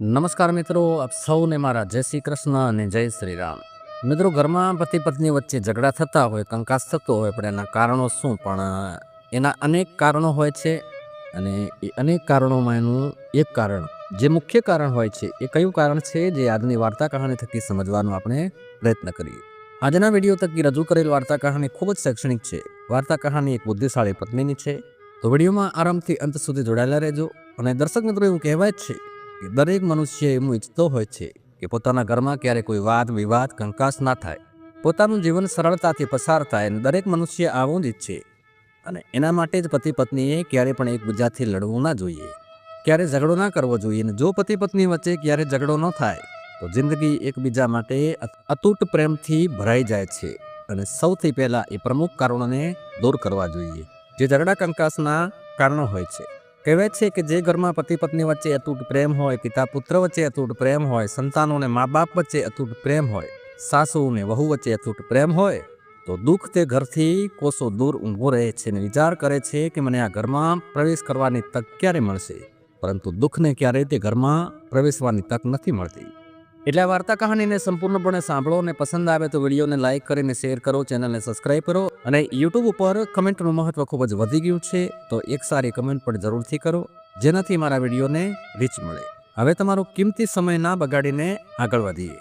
નમસ્કાર મિત્રો, આપ સૌને મારા જય શ્રી કૃષ્ણ અને જય શ્રી રામ. મિત્રો, ઘરમાં પતિ પત્ની વચ્ચે ઝઘડા થતા હોય, કંકાસ થતો હોય, પણ એના કારણો શું? પણ એના અનેક કારણો હોય છે અને એ અનેક કારણોમાં એનું એક કારણ, જે મુખ્ય કારણ હોય છે, એ કયું કારણ છે, જે આજની વાર્તા કહાની થકી સમજવાનો આપણે પ્રયત્ન કરીએ. આજના વીડિયો થકી રજૂ કરેલ વાર્તા કહાની ખૂબ જ શૈક્ષણિક છે. વાર્તા કહાની એક બુદ્ધિશાળી પત્નીની છે. તો વિડીયોમાં આરામથી અંત સુધી જોડાયેલા રહેજો અને દર્શક મિત્રો, એવું કહેવાય જ છે કે દરેક મનુષ્ય એવું ઈચ્છતો હોય છે કે પોતાના ઘરમાં ક્યારે કોઈ વાદ, વિવાદ, કંકાસ ના થાય. પોતાનું જીવન સરળતાથી પસાર થાય અને દરેક મનુષ્ય આવું જ ઈચ્છે. અને એના માટે જ પતિ પત્નીએ ક્યારે પણ એકબીજાથી લડવું ના જોઈએ. ક્યારે ઝઘડો ના કરવો જોઈએ અને જો પતિ પત્ની વચ્ચે ક્યારે ઝઘડો ન થાય, તો જિંદગી એકબીજા માટે અતૂટ પ્રેમથી ભરાઈ જાય છે. અને સૌથી પહેલાં એ પ્રમુખ કારણોને દૂર કરવા જોઈએ, જે ઝઘડા, કંકાસના કારણો હોય છે. કહેવાય છે કે જે ઘરમાં પતિ પત્ની વચ્ચે અતૂટ પ્રેમ હોય પિતા પુત્ર વચ્ચે અતૂટ પ્રેમ હોય સંતાનો અને મા બાપ વચ્ચે અતૂટ પ્રેમ હોય સાસુ અને વહુ વચ્ચે અતૂટ પ્રેમ હોય, તો દુઃખ તે ઘરથી કોસો દૂર ઊંઘો રહે છે અને વિચાર કરે છે કે મને આ ઘરમાં પ્રવેશ કરવાની તક ક્યારે મળશે? પરંતુ દુઃખને ક્યારેય તે ઘરમાં પ્રવેશવાની તક નથી મળતી. એટલે આ વાર્તા કહાનીને સંપૂર્ણપણે સાંભળો અને પસંદ આવે તો વિડીયોને લાઇક કરીને શેર કરો, ચેનલને સબસ્ક્રાઇબ કરો અને યુટ્યુબ ઉપર કમેન્ટનું મહત્વ ખૂબ જ વધી ગયું છે તો એક સારી કમેન્ટ પણ જરૂરથી કરો, જેનાથી મારા વિડીયોને રીચ મળે. હવે તમારો કિંમતી સમય ના બગાડીને આગળ વધીએ.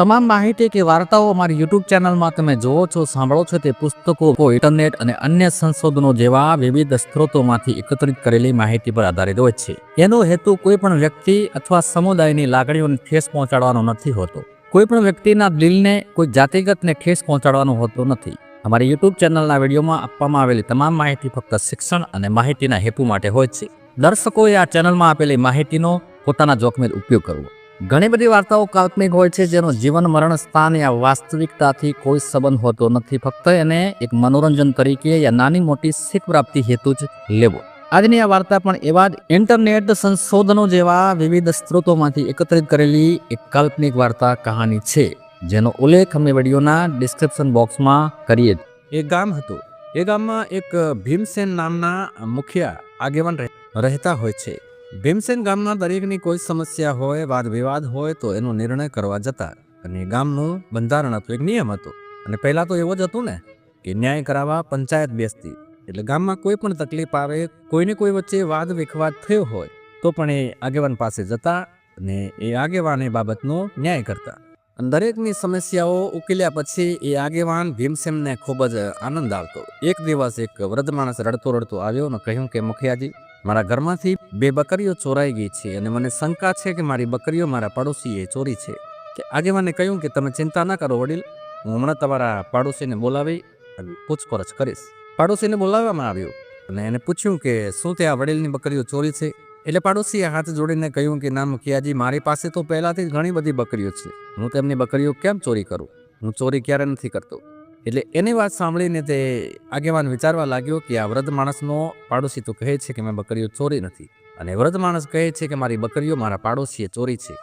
તમામ માહિતી કે વાર્તાઓ અમારી યુટ્યુબ ચેનલમાં તમે જોવો છો, સાંભળો છો તે પુસ્તકો ઇન્ટરનેટ અને અન્ય સંશોધનો જેવા વિવિધ સ્ત્રોતોમાંથી એકત્રિત કરેલી માહિતી પર આધારિત હોય છે. એનો હેતુ કોઈ પણ વ્યક્તિ અથવા સમુદાયની લાગણીઓને ઠેસ પહોંચાડવાનો નથી હોતો. કોઈ પણ વ્યક્તિના દિલને, કોઈ જાતિગતને ઠેસ પહોંચાડવાનો હોતો નથી. અમારી યુટ્યુબ ચેનલના વિડીયોમાં આપવામાં આવેલી તમામ માહિતી ફક્ત શિક્ષણ અને માહિતીના હેતુ માટે હોય છે. દર્શકોએ આ ચેનલમાં આપેલી માહિતીનો પોતાના જોખમે ઉપયોગ કરવો. ઘણી બધી વાર્તાઓ કાલ્પનિક હોય છે જેનો જીવન, મરણ, સ્થાન યા વાસ્તવિકતાથી કોઈ સંબંધ હોતો નથી. ફક્ત એને એક મનોરંજન તરીકે યા નાની મોટી શીખ પ્રાપ્તિ હેતુ જ લેવો. આજની આ વાર્તા પણ એવા જ ઇન્ટરનેટ સંશોધનો જેવા વિવિધ સ્ત્રોતોમાંથી એકત્રિત કરેલી એક કાલ્પનિક વાર્તા કહાની છે, જેનો ઉલ્લેખ અમે વિડીયોના ડિસ્ક્રિપ્શન બોક્સમાં કરીએ એ ગામ હતું. એ ગામમાં એક ભીમસેન નામના મુખિયા આગેવાન રહે- રહેતા હોય છે. ભીમસેન ગામના દરેકની કોઈ સમસ્યા હોય વાદ વિવાદ હોય, તો એનો નિર્ણય કરવા જતા. અને ગામનું બંધારણ હતું એક નિયમ હતો. અને પહેલાં તો એવો જ હતું ને, કે ન્યાય કરાવવા પંચાયત બેસતી. એટલે ગામમાં કોઈ પણ તકલીફ આવે, કોઈને કોઈ વચ્ચે વાદ વિખવાદ થયો હોય, તો પણ એ આગેવાન પાસે જતા અને એ આગેવાન એ બાબતનો ન્યાય કરતા. અને દરેકની સમસ્યાઓ ઉકેલ્યા પછી એ આગેવાન ભીમસેનને ખૂબ જ આનંદ આવતો. એક દિવસ એક વૃદ્ધ માણસ રડતો રડતો આવ્યો અને કહ્યું કે, મુખિયાજી, મારા ઘરમાંથી બે બકરીઓ ચોરાઈ ગઈ છે અને મને શંકા છે કે મારી બકરીઓ મારા પડોશીએ ચોરી છે. કે આજે મને કહ્યું કે તમે ચિંતા ના કરો વડીલ, હું હમણાં તમારા પાડોશીને બોલાવી અને પૂછપરછ કરીશ. પાડોશીને બોલાવવામાં આવ્યો અને એને પૂછ્યું કે શું તે આ વડીલની બકરીઓ ચોરી છે? એટલે પાડોશીએ હાથ જોડીને કહ્યું કે, ના મુખિયાજી મારી પાસે તો પહેલાંથી જ ઘણી બધી બકરીઓ છે. હું તેમની બકરીઓ કેમ ચોરી કરું? હું ચોરી ક્યારે નથી કરતો. એટલે એની વાત સાંભળીને તે આગેવાન વિચારવા લાગ્યો કે આ વૃદ્ધ માણસનો પાડોશી તો કહે છે કે મેં બકરીઓ ચોરી નથી. અને વૃદ્ધ માણસ કહે છે કે મારી બકરીઓ મારા પાડોશીએ ચોરી છે.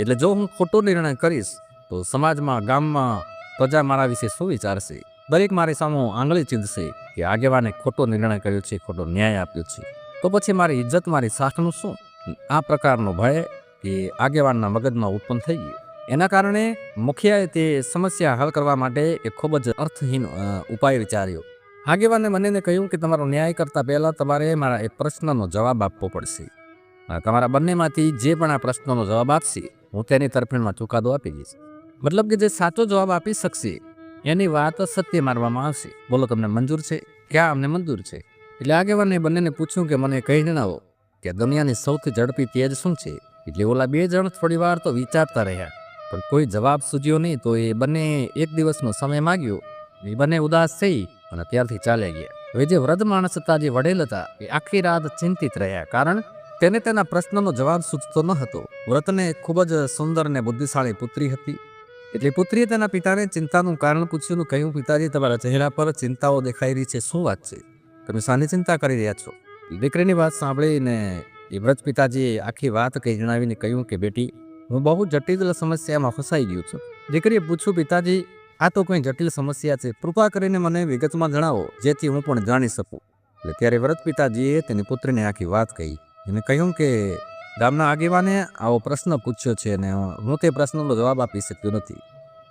એટલે જો હું ખોટો નિર્ણય કરીશ, તો સમાજમાં, ગામમાં પ્રજા મારા વિશે શું વિચારશે? દરેક મારી સામે આંગળી ચીંધશે કે આગેવાને ખોટો નિર્ણય કર્યો છે, ખોટો ન્યાય આપ્યો છે. તો પછી મારી ઇજ્જત, મારી શાખનું શું? આ પ્રકારનો ભય એ આગેવાનના મગજમાં ઉત્પન્ન થઈ ગયો. એના કારણે મુખ્ય તે સમસ્યા હલ કરવા માટે એક ખૂબ જ અર્થહીન ઉપાય વિચાર્યો. આગેવાને મને કહ્યું કે તમારો ન્યાય કરતાં પહેલાં તમારે મારા એક પ્રશ્નનો જવાબ આપવો પડશે. તમારા બંનેમાંથી જે પણ આ પ્રશ્નનો જવાબ આપશે, હું તેની તરફેણમાં ચુકાદો આપી દઈશ. મતલબ કે જે સાચો જવાબ આપી શકશે, એની વાત સત્ય માનવામાં આવશે. બોલો, તમને મંજૂર છે? ક્યાં અમને મંજૂર છે? એટલે આગેવાને બંનેને પૂછ્યું કે મને કહી જણાવો કે દુનિયાની સૌથી ઝડપી તેજ શું છે? એટલે ઓલા બે જણ થોડી વાર તો વિચારતા રહ્યા. પણ કોઈ જવાબ સૂજ્યો નહીં, તો એ બંને એક દિવસનો સમય માગ્યો. એ બંને ઉદાસ થઈ અને ત્યારથી ચાલ્યા ગયા. હવે જે વૃદ્ધ માણસ હતા, જે વડેલ હતા, એ આખી રાત ચિંતિત રહ્યા કારણ તેને તેના પ્રશ્નનો જવાબ સૂચતો ન હતો. વ્રતને ખૂબ જ સુંદર અને બુદ્ધિશાળી પુત્રી હતી. એટલે પુત્રીએ તેના પિતાને ચિંતાનું કારણ પૂછ્યું, કહ્યું, પિતાજી, તમારા ચહેરા પર ચિંતાઓ દેખાઈ રહી છે. શું વાત છે? તમે શાની ચિંતા કરી રહ્યા છો? દીકરીની વાત સાંભળીને એ વ્રત પિતાજીએ આખી વાત કહી જણાવીને કહ્યું કે, બેટી હું બહુ જટિલ સમસ્યામાં ફસાઈ ગયું છું. દીકરીએ પૂછ્યું, પિતાજી, આ તો કોઈ જટિલ સમસ્યા છે. કૃપા કરીને મને વિગતમાં જણાવો, જેથી હું પણ જાણી શકું. એટલે ત્યારે વ્રત પિતાજીએ તેની પુત્રીને આખી વાત કહી. એને કહ્યું કે, ગામના આગેવાને આવો પ્રશ્ન પૂછ્યો છે અને હું તે પ્રશ્નનો જવાબ આપી શક્યો નથી.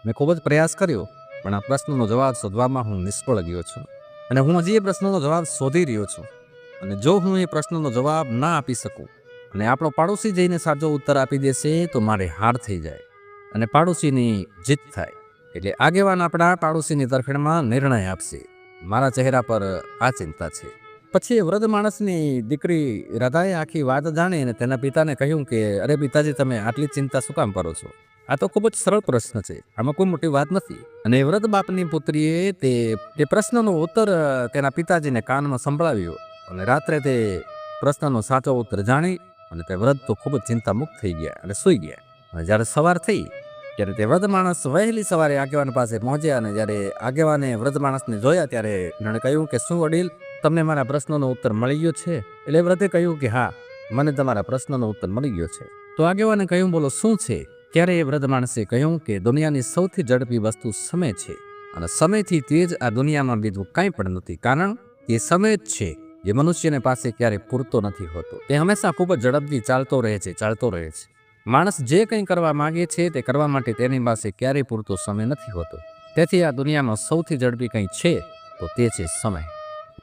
મેં ખૂબ જ પ્રયાસ કર્યો, પણ આ પ્રશ્નનો જવાબ શોધવામાં હું નિષ્ફળ ગયો છું. અને હું હજી એ પ્રશ્નનો જવાબ શોધી રહ્યો છું. અને જો હું એ પ્રશ્નનો જવાબ ના આપી શકું અને આપણો પાડોશી જઈને સાચો ઉત્તર આપી દેશે તો મારે હાર થઈ જાય અને પાડોશીની જીત થાય. એટલે આગેવાન આપણા પાડોશીની તરફેણમાં નિર્ણય આપશે. મારા ચહેરા પર આ ચિંતા છે. પછી વૃદ્ધ માણસની દીકરી રાધાએ આખી વાત જાણી અને તેના પિતાને કહ્યું કે, અરે પિતાજી, તમે આટલી ચિંતા શું કામ કરો છો? આ તો ખૂબ જ સરળ પ્રશ્ન છે. આમાં કોઈ મોટી વાત નથી. અને વૃદ્ધ બાપની પુત્રીએ તે તે પ્રશ્નનો ઉત્તર તેના પિતાજીને કાનમાં સંભળાવ્યો અને રાત્રે તે પ્રશ્નનો સાચો ઉત્તર જાણી અને તે વ્રત તો ખૂબ જ ચિંતામુક્ત થઈ ગયા અને સૂઈ ગયા. અને જ્યારે સવાર થઈ, ત્યારે તે વ્રત માણસ વહેલી સવારે આગેવાન પાસે પહોંચ્યા અને જ્યારે આગેવાને વ્રત માણસને જોયા, ત્યારે એમણે કહ્યું કે, શું વડીલ તમને મારા પ્રશ્નનો ઉત્તર મળી ગયો છે? એટલે વ્રતે કહ્યું કે, હા, મને તમારા પ્રશ્નનો ઉત્તર મળી ગયો છે. તો આગેવાને કહ્યું, બોલો, શું છે? ત્યારે એ વ્રત માણસે કહ્યું કે, દુનિયાની સૌથી ઝડપી વસ્તુ સમય છે અને સમયથી તેજ આ દુનિયામાં બીજું કાંઈ પણ નથી. કારણ એ સમય જ છે. જે મનુષ્યને પાસે ક્યારેય પૂરતો નથી હોતો. તે હંમેશા ખૂબ જ ઝડપથી ચાલતો રહે છે, ચાલતો રહે છે. માણસ જે કંઈ કરવા માગે છે તે કરવા માટે તેની પાસે ક્યારેય પૂરતો સમય નથી હોતો. તેથી આ દુનિયામાં સૌથી ઝડપી કંઈ છે તો તે છે સમય.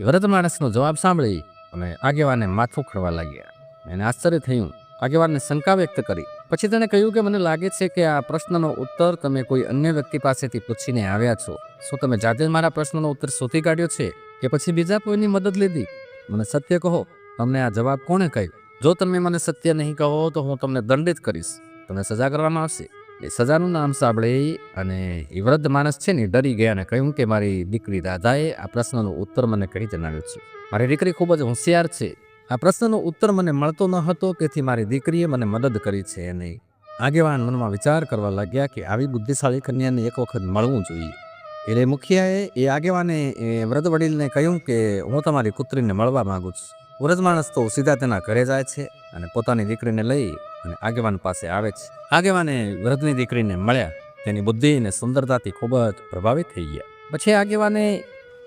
વ્રત માણસનો જવાબ સાંભળી અને આગેવાને માથું ખરવા લાગ્યા. એને આશ્ચર્ય થયું. આગેવાનને શંકા વ્યક્ત કરી. પછી તેણે કહ્યું કે મને લાગે છે કે આ પ્રશ્નનો ઉત્તર તમે કોઈ અન્ય વ્યક્તિ પાસેથી પૂછીને આવ્યા છો. શું તમે જાતે જ મારા પ્રશ્નનો ઉત્તર શોધી કાઢ્યો છે કે પછી બીજા કોઈની મદદ લીધી? મને સત્ય કહો, તમને આ જવાબ કોણે કહ્યું? જો તમે મને સત્ય નહીં કહો, તો હું તમને દંડિત કરીશ. તમને સજા કરવામાં આવશે. એ સજાનું નામ સાંભળી અને એ વૃદ્ધ માણસ છે ને ડરી ગયા અને કહ્યું કે મારી દીકરી રાધાએ આ પ્રશ્નનો ઉત્તર મને કહી જણાવ્યો છે. મારી દીકરી ખૂબ જ હોશિયાર છે. આ પ્રશ્નનો ઉત્તર મને મળતો ન હતો, તેથી મારી દીકરીએ મને મદદ કરી છે અને આગેવાન મનમાં વિચાર કરવા લાગ્યા કે આવી બુદ્ધિશાળી કન્યાને એક વખત મળવું જોઈએ. એટલે મુખિયાએ એ આગેવાને, એ વ્રધ વડીલને કહ્યું કે, હું તમારી પુત્રીને મળવા માંગુ છું. વૃદ્ધ માણસ તો સીધા તેના ઘરે જાય છે અને પોતાની દીકરીને લઈ અને આગેવાન પાસે આવે છે. આગેવાને વૃદ્ધની દીકરીને મળ્યા. તેની બુદ્ધિ અને સુંદરતાથી ખૂબ જ પ્રભાવિત થઈ ગયા. પછી આગેવાને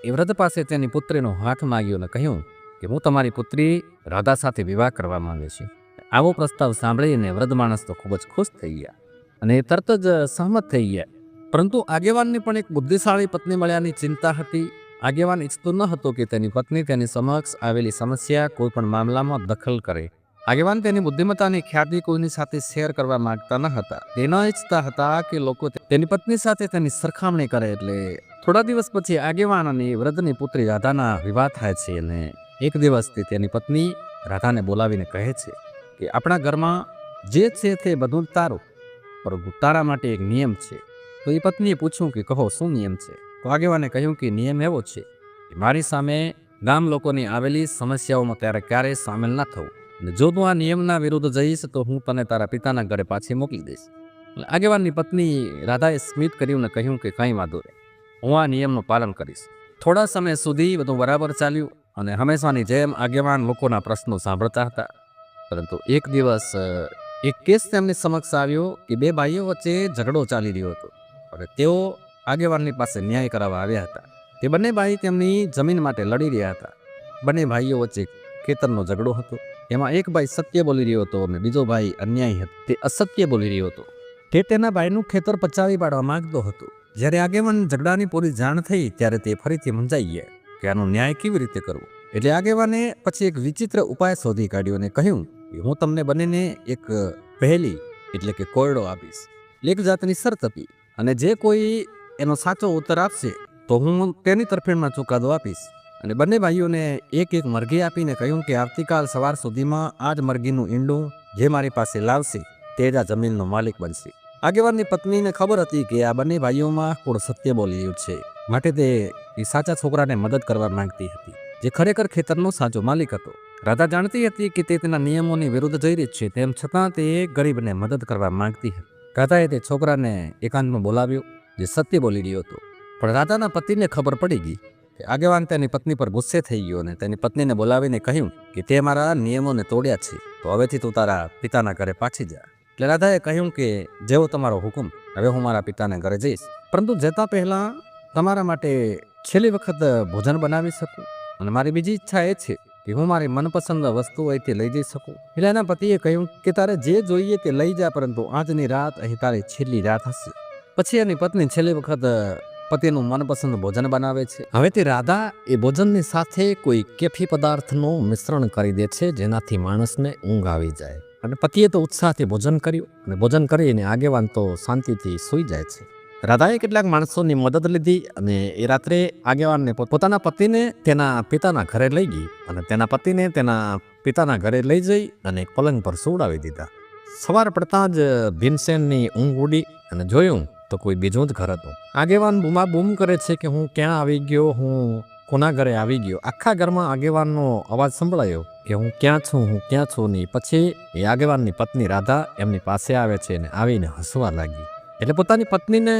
એ વૃદ્ધ પાસે તેની પુત્રીનો હાથ માગ્યો અને કહ્યું કે, હું તમારી પુત્રી રાધા સાથે વિવાહ કરવા માંગે છું. આવો પ્રસ્તાવ સાંભળીને વૃદ્ધ માણસ તો ખૂબ જ ખુશ થઈ ગયા અને એ તરત જ સહમત થઈ ગયા. પરંતુ આગેવાનની પણ એક બુદ્ધિશાળી પત્ની મળ્યાની ચિંતા હતી. આગેવાન ઈચ્છતો ન હતો કે તેની પત્ની તેની સમક્ષ આવેલી સમસ્યા કોઈ પણ મામલામાં દખલ કરે. આગેવાન તેની બુદ્ધિમત્તાની ખ્યાતિ કોઈની સાથે શેર કરવા માંગતા ન હતા. તે ન ઈચ્છતા હતા કે લોકો તેની પત્ની સાથે તેની સરખામણી કરે એટલે થોડા દિવસ પછી આગેવાન અને વૃદ્ધની પુત્રી રાધાના વિવાહ થાય છે અને એક દિવસથી તેની પત્ની રાધાને બોલાવીને કહે છે કે, આપણા ઘરમાં જે છે તે બધું તારું, પરંતુ તારા માટે એક નિયમ છે. તો એ પત્નીએ પૂછ્યું કે, કહો, શું નિયમ છે? તો આગેવાને કહ્યું કે, નિયમ એવો છે કે મારી સામે ગામ લોકોની આવેલી સમસ્યાઓમાં ત્યારે ક્યારેય સામેલ ના થવું. અને જો તું આ નિયમના વિરુદ્ધ જઈશ, તો હું તને તારા પિતાના ઘરે પાછી મોકલી દઈશ. આગેવાનની પત્ની રાધાએ સ્મિત કર્યું ને કહ્યું કે, કંઈ વાંધો નહીં. હું આ નિયમનું પાલન કરીશ. થોડા સમય સુધી બધું બરાબર ચાલ્યું અને હંમેશાની જેમ આગેવાન લોકોના પ્રશ્નો સાંભળતા હતા. પરંતુ એક દિવસ એક કેસ તેમની સમક્ષ આવ્યો કે બે ભાઈઓ વચ્ચે ઝઘડો ચાલી રહ્યો હતો. અને તેઓ આગેવાનની પાસે ન્યાય કરાવવા આવ્યા હતા. તે બંને ભાઈ તેમની જમીન માટે લડી રહ્યા હતા. બંને ભાઈઓ વચ્ચે ખેતરનો ઝઘડો હતો. એમાં એક ભાઈ સત્ય બોલી રહ્યો હતો અને બીજો ભાઈ અન્યાય હતો. તે અસત્ય બોલી રહ્યો હતો. તે તેના ભાઈનું ખેતર પચાવી પાડવા માંગતો હતો. જ્યારે આગેવાન ઝઘડાની પૂરી જાણ થઈ ત્યારે તે ફરીથી મૂંઝાઈ ગયા કે આનો ન્યાય કેવી રીતે કરવો? એટલે આગેવાને પછી એક વિચિત્ર ઉપાય શોધી કાઢ્યો અને કહ્યું, કે હું તમને બંનેને એક પહેલી, એટલે કે કોયડો આપીશ. એક જાતની શરત આપી. અને જે કોઈ એનો સાચો ઉત્તર આપશે, તો હું તેની તરફેણમાં ચુકાદો આપીશ. અને બંને ભાઈઓને એક એક મરઘી આપીને કહ્યું કે, આવતીકાલ સવાર સુધીમાં આ જ મરઘીનું ઈંડું જે મારી પાસે લાવશે, તે જ આ જમીનનો માલિક બનશે. આગેવાનની પત્નીને ખબર હતી કે આ બંને ભાઈઓમાં કોણ સત્ય બોલી રહ્યું છે. માટે તે એ સાચા છોકરાને મદદ કરવા માંગતી હતી, જે ખરેખર ખેતરનો સાચો માલિક હતો. રાધા જાણતી હતી કે તે તેના નિયમોની વિરુદ્ધ જઈ રહી છે, તેમ છતાં તે ગરીબને મદદ કરવા માંગતી હતી. રાધાએ તે છોકરાને એકાંતમાં બોલાવ્યો, જે સત્ય બોલી રહ્યો હતો. પણ રાધાના પતિને ખબર પડી ગઈ કે આગેવાન તેની પત્ની પર ગુસ્સે થઈ ગયો અને તેની પત્નીને બોલાવીને કહ્યું કે તે મારા નિયમોને તોડ્યા છે, તો હવેથી તું તારા પિતાના ઘરે પાછી જા. એટલે રાધાએ કહ્યું કે જેવો તમારો હુકમ, હવે હું મારા પિતાને ઘરે જઈશ. પરંતુ જતા પહેલાં તમારા માટે છેલ્લી વખત ભોજન બનાવી શકું? અને મારી બીજી ઈચ્છા એ છે કે હું મારી મનપસંદ વસ્તુ અહીંથી લઈ જઈ શકું? એટલે એના પતિએ કહ્યું કે તારે જે જોઈએ તે લઈ જા, પરંતુ આજની રાત અહીં તારી છેલ્લી રાત હશે. પછી એની પત્ની છેલ્લી વખત પતિનું મનપસંદ ભોજન બનાવે છે. હવે તે રાધા એ ભોજનની સાથે કોઈ કેફી પદાર્થનું મિશ્રણ કરી દે છે, જેનાથી માણસને ઊંઘ આવી જાય. અને પતિએ તો ઉત્સાહથી ભોજન કર્યું. અને ભોજન કરીને આગેવાન તો શાંતિથી સૂઈ જાય છે. રાધાએ કેટલાક માણસોની મદદ લીધી અને એ રાત્રે આગેવાનને પોતાના પતિને તેના પિતાના ઘરે લઈ ગઈ અને તેના પતિને તેના પિતાના ઘરે લઈ જઈ અને પલંગ પર સુવડાવી દીધા. સવાર પડતાં જ ભીમસેનની ઊંઘ ઉડી અને જોયું તો કોઈ બીજું જ ઘર હતું. આગેવાન બૂમા બૂમ કરે છે કે હું ક્યાં આવી ગયો, હું કોના ઘરે આવી ગયો? આખા ઘરમાં આગેવાનનો અવાજ સંભળાયો કે હું ક્યાં છું, હું ક્યાં છું નહીં પછી એ આગેવાનની પત્ની રાધા એમની પાસે આવે છે અને આવીને હસવા લાગી. એટલે પોતાની પત્નીને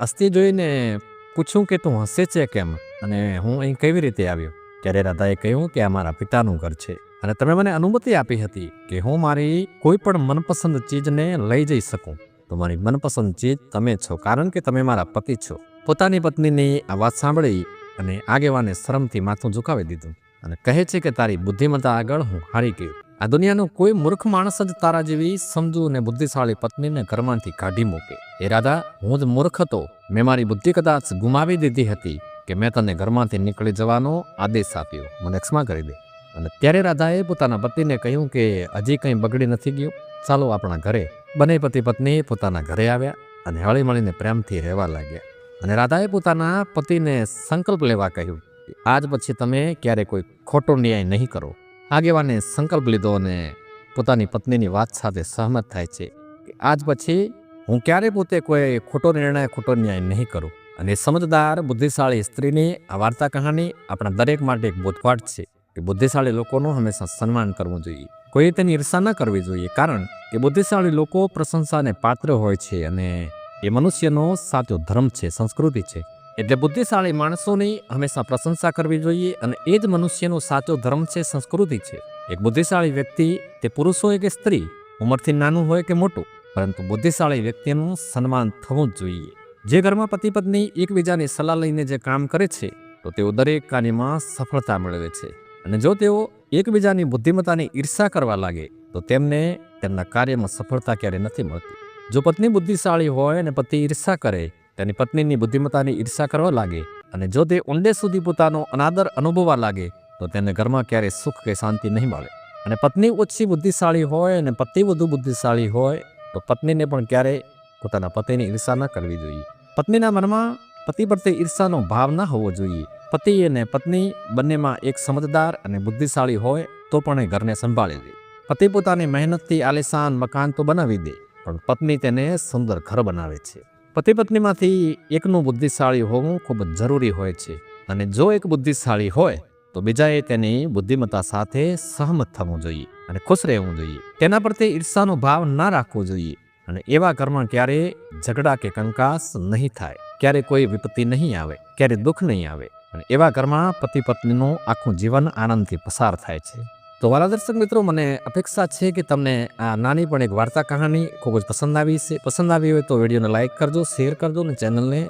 અસ્થિ જોઈને પૂછ્યું કે તું હસે છે કેમ? અને હું અહીં કેવી રીતે આવ્યો? ત્યારે રાધાએ કહ્યું કે આ મારા પિતાનું ઘર છે. અને તમે મને અનુમતિ આપી હતી કે હું મારી કોઈ પણ મનપસંદ ચીજને લઈ જઈ શકું. તો મારી મનપસંદ ચીજ તમે છો, કારણ કે તમે મારા પતિ છો. પોતાની પત્નીની આ વાત સાંભળી અને આગેવાને શરમથી માથું ઝુકાવી દીધું અને કહે છે કે તારી બુદ્ધિમત્તા આગળ હું હારી ગયો. આ દુનિયાનો કોઈ મૂર્ખ માણસ જ તારા જેવી સમજુ અને બુદ્ધિશાળી પત્નીને ઘરમાંથી કાઢી મૂકે. એ રાધા, હું જ મૂર્ખ હતો. મેં મારી બુદ્ધિ કદાચ ગુમાવી દીધી હતી કે મેં તને ઘરમાંથી નીકળી જવાનો આદેશ આપ્યો. મને ક્ષમા કરી દે. અને ત્યારે રાધાએ પોતાના પતિને કહ્યું કે હજી કંઈ બગડી નથી ગયું. ચાલો આપણા ઘરે. બંને પતિ પત્ની પોતાના ઘરે આવ્યા અને હળી મળીને પ્રેમથી રહેવા લાગ્યા. અને રાધાએ પોતાના પતિને સંકલ્પ લેવા કહ્યું આજ પછી તમે ક્યારે કોઈ ખોટો ન્યાય નહીં કરો. આગેવાને સંકલ્પ લીધો અને પોતાની પત્નીની વાત સાથે સહમત થાય છે આજ પછી હું ક્યારે પોતે કોઈ ખોટો નિર્ણય, ખોટો ન્યાય નહીં કરું. અને સમજદાર, બુદ્ધિશાળી સ્ત્રીની આ વાર્તા કહાની આપણા દરેક માટે એક બોધપાઠ છે કે બુદ્ધિશાળી લોકોનું હંમેશા સન્માન કરવું જોઈએ. કોઈએ તેની ઈર્ષા ન કરવી જોઈએ કારણ કે બુદ્ધિશાળી લોકો પ્રશંસાને પાત્ર હોય છે અને એ મનુષ્યનો સાચો ધર્મ છે, સંસ્કૃતિ છે. એટલે બુદ્ધિશાળી માણસોની હંમેશા પ્રશંસા કરવી જોઈએ અને એ જ મનુષ્યનો સાચો ધર્મ છે, સંસ્કૃતિ છે. એક બુદ્ધિશાળી વ્યક્તિ તે પુરુષ હોય કે સ્ત્રી, ઉંમરથી નાનું હોય કે મોટું પરંતુ બુદ્ધિશાળી વ્યક્તિનું સન્માન થવું જ જોઈએ. જે ઘરમાં પતિ પત્ની એકબીજાની સલાહ લઈને જે કામ કરે છે, તો તેઓ દરેક કાર્યમાં સફળતા મેળવે છે. અને જો તેઓ એકબીજાની બુદ્ધિમત્તાની ઈર્ષા કરવા લાગે, તો તેમને તેમના કાર્યમાં સફળતા ક્યારેય નથી મળતી. જો પત્ની બુદ્ધિશાળી હોય અને પતિ ઈર્ષા કરે, તેની પત્નીની બુદ્ધિમત્તાની ઈર્ષા કરવા લાગે, અને જો તે ઊંડે સુધી પોતાનો અનાદર અનુભવવા લાગે, તો તેને ઘરમાં ક્યારેય સુખ કે શાંતિ નહીં મળે. અને પત્ની ઓછી બુદ્ધિશાળી હોય અને પતિ વધુ બુદ્ધિશાળી હોય તો પત્નીને પણ ક્યારેય પોતાના પતિની ઈર્ષા ન કરવી જોઈએ. પત્નીના મનમાં પતિ પ્રત્યે ઈર્ષાનો ભાવ ન હોવો જોઈએ. પતિ અને પત્ની બંનેમાં એક સમજદાર અને બુદ્ધિશાળી હોય તો પણ એ ઘરને સંભાળી દે પતિ પોતાની મહેનતથી આલિશાન મકાન તો બનાવી દે, પણ પત્ની તેને સુંદર ઘર બનાવે છે. પતિ પત્નીમાંથી એકનું બુદ્ધિશાળી હોવું ખૂબ જ જરૂરી હોય છે અને જો એક બુદ્ધિશાળી હોય તો બીજાએ તેની બુદ્ધિમત્તા સાથે સહમત થવું જોઈએ. અને ખુશ રહેવું જોઈએ. તેના પ્રત્યે ઈર્ષાનો ભાવ ના રાખવો જોઈએ અને એવા ઘરમાં ક્યારેય ઝઘડા કે કંકાસ નહીં થાય. ક્યારે કોઈ વિપત્તિ નહીં આવે, ક્યારે દુઃખ નહીં આવે અને એવા ઘરમાં પતિ પત્નીનું આખું જીવન આનંદથી પસાર થાય છે. તો વાલા દર્શક મિત્રો, મને અપેક્ષા છે કે તમને આ નાની પણ એક વાર્તા કહાની ખૂબ જ પસંદ આવી છે. પસંદ આવી હોય તો વિડીયોને લાઇક કરજો, શેર કરજો અને ચેનલને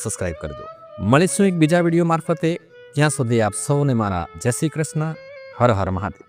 સબસ્ક્રાઈબ કરજો. મળીશું એક બીજા વીડિયો મારફતે. ત્યાં સુધી આપ સૌને મારા જય શ્રી કૃષ્ણ. હર હર મહાદેવ.